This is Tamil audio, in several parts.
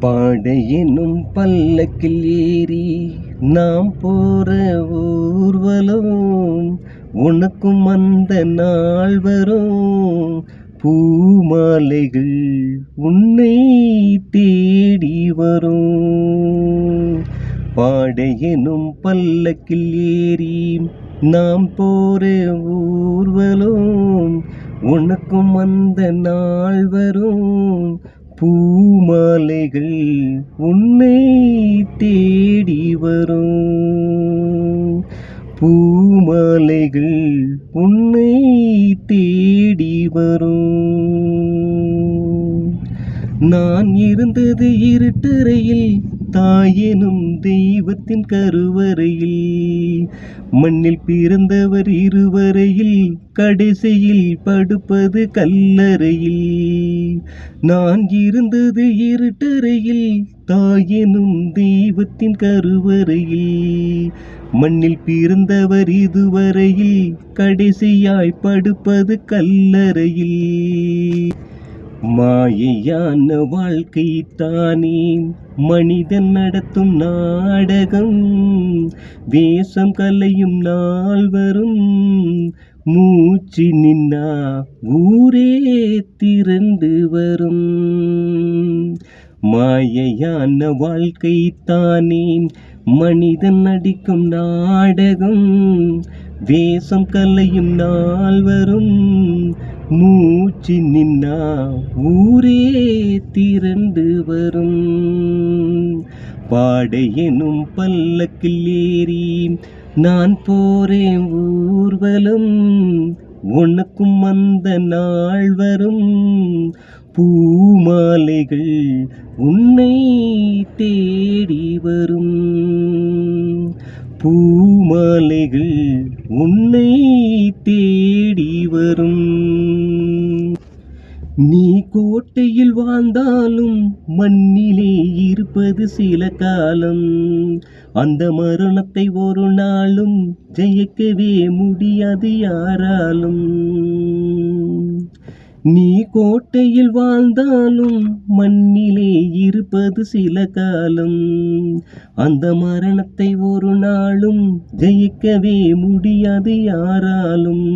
பாடையினும் பல்லக்கில் ஏறி நாம் போற ஊர்வலம். உனக்கும் அந்த நாள் வரும். பூமாலைகள் உன்னை தேடி வரும். பாடையினும் பல்லக்கில் ஏறி நாம் போற ஊர்வலம். உனக்கும் அந்த நாள் வரும். பூ மாலைகள் உன்னை தேடி வரும். பூமாலைகள் உன்னை தேடி வரும். நான் இருந்தது இருட்டறையில் தாயெனும் தெய்வத்தின் கருவறையில். மண்ணில் பிறந்தவர் இருவரையில் கடைசியில் படுப்பது கல்லறையில். நான் இருந்தது இருட்டறையில் தாயினும் தெய்வத்தின் கருவறையில். மண்ணில் பிறந்தவர் இதுவரையில் கடைசியாய் படுப்பது கல்லறையில். மாயையான வாழ்க்கை தானே மனிதன் நடத்தும் நாடகம். வேஷம் கலையும் நால்வரும் மூச்சு நின்னா ஊரே திரண்டு வரும் மாயையான வாழ்க்கை தானே மனிதன் நடிக்கும் நாடகம். வேஷம் கலையும் நாள் வரும் மூச்சு நின்னா ஊரே திரண்டு வரும். பாடையெனும் பல்லக்கில் ஏறி நான் போறேன் ஊர்வலம். உனக்கும் அந்த நாள் வரும் பூமாலைகள் உன்னை தேடி வரும். பூமாலைகள் உன்னை தேடி வரும். நீ கோட்டையில் வாழ்ந்தாலும் மண்ணிலே இருப்பது சில காலம். அந்த மரணத்தை ஒரு நாளும் ஜெயிக்கவே முடியாது யாராலும். நீ கோட்டையில் வாழ்ந்தாலும் மண்ணிலே இருப்பது சில காலம். அந்த மரணத்தை ஒரு நாளும் ஜெயிக்கவே முடியாது யாராலும்.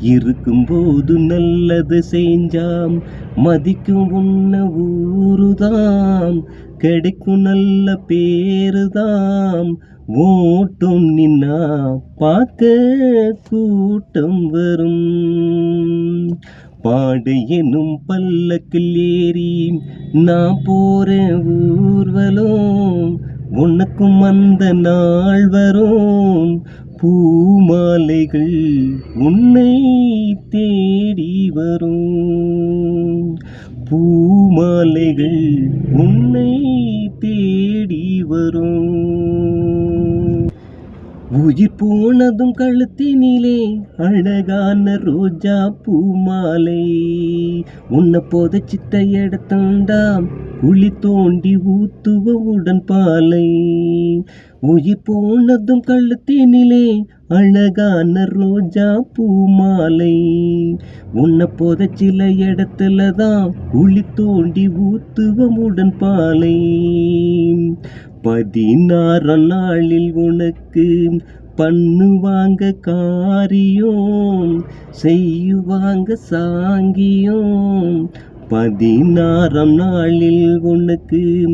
இருக்கும்போது நல்லது செஞ்சாம் மதிக்கும் உன்ன ஊருதாம் கிடைக்கும் நல்ல பேருதாம் ஓட்டும் நின்னா பார்க்க கூட்டம் வரும். பாடு எனும் பல்லக்கில் ஏறி நான் போறேன் ஊர்வலம் உனக்கும் அந்த நாள் வரும். பூமாலைகள் உன்னை தேடி வரும். பூமாலைகள் உன்னை உயிர் போனதும் கழுத்தினிலே அழகான ரோஜா பூமாலை உன்னை போத சித்த இடத்தாண்டாம் குழி தோண்டி ஊத்துவ உடன் பாலை உயிர் போனதும் கழுத்தினிலே அழகான ரோஜா பூ பூமாலை. உன்னை சில இடத்துல தான் குழி தோண்டி ஊத்துவ உடன் பாலை பதினாறாம் நாளில் உனக்கு பண்ணுவாங்க காரியம் செய்யுவாங்க சாங்கியம். பதினாறாம் நாளில் உனக்கு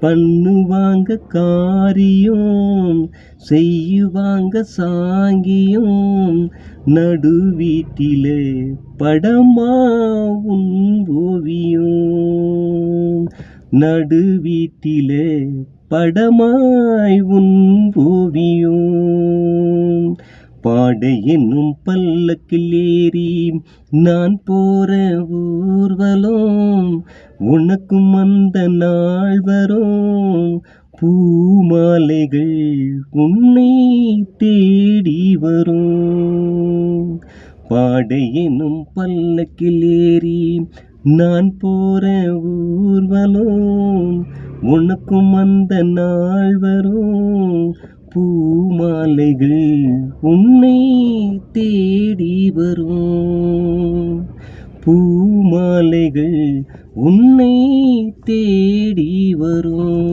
பண்ணுவாங்க காரியம் செய்யுவாங்க சாங்கியம். நடுவீட்டிலே படமா உன் ஓவியம். நடுவீட்டிலே படமாய் உன் ஓவியம். பாடை என்னும் பல்லக்கில் ஏறி நான் போற ஊர்வலம். உனக்கும் அந்த நாள் வரும். பூமாலைகள் உன்னை தேடி வரும். பாடை எனும் பல்லக்கில் ஏறி நான் போற ஊர்வலம். உனக்கும் அந்த நாள் வரும். பூமாலைகள் உன்னை தேடி வரும். பூமாலைகள் உன்னை தேடி வரும்.